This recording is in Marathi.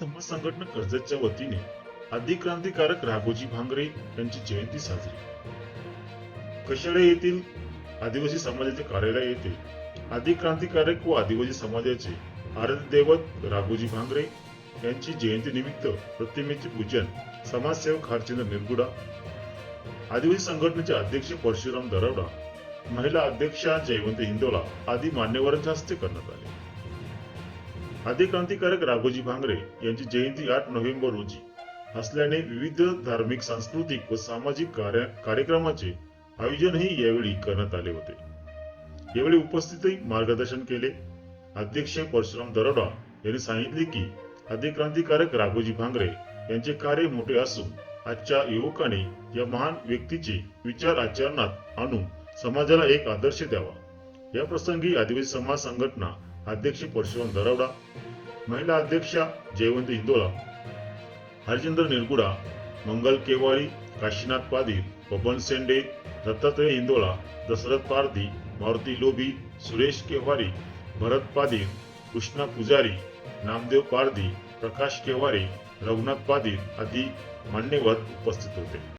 समाज संघटना कर्जतच्या वतीने आदी क्रांतिकारक राघोजी भांगरे यांची जयंती साजरी. कशाळे येथील आदिवासी समाजाचे कार्यालय येथे आदी क्रांतिकारक व आदिवासी समाजाचे आराध्य देवत राघोजी भांगरे यांची जयंती निमित्त प्रतिमेचे पूजन समाजसेवक हरचंद्र निरगुडा आदिवासी संघटनेचे अध्यक्ष परशुराम दरवडा महिला अध्यक्षा जयवंत हिंदोला आदी मान्यवरांच्या हस्ते करण्यात आले. आदी क्रांतिकारक राघोजी भांगरे यांची जयंती आठ नोव्हेंबर रोजी. असल्याने विविध धार्मिक सांस्कृतिक व सामाजिक कार्य कार्यक्रमाचे आयोजनही यावेळी करण्यात आले होते. यावेळी उपस्थितही मार्गदर्शन केले. अध्यक्ष परशुराम दरोडा यांनी सांगितले की आदी क्रांतिकारक राघोजी भांगरे यांचे कार्य मोठे असून आजच्या युवकाने या महान व्यक्तीचे विचार आचरणात आणून समाजाला एक आदर्श द्यावा. या प्रसंगी आदिवासी समाज संघटना अध्यक्ष परशुराम दरावडा महिला अध्यक्षा जयवंत इंदोला हरिचंद्र निरगुडा मंगल केवाळी काशीनाथ पादीर बबन सेंडे दत्तात्रय इंदोला दशरथ पारधी मारुती लोभी सुरेश केवारी भरत पादीर कृष्णा पुजारी नामदेव पारधी प्रकाश केवारी रघुनाथ पादीर आदी मान्यवर उपस्थित होते.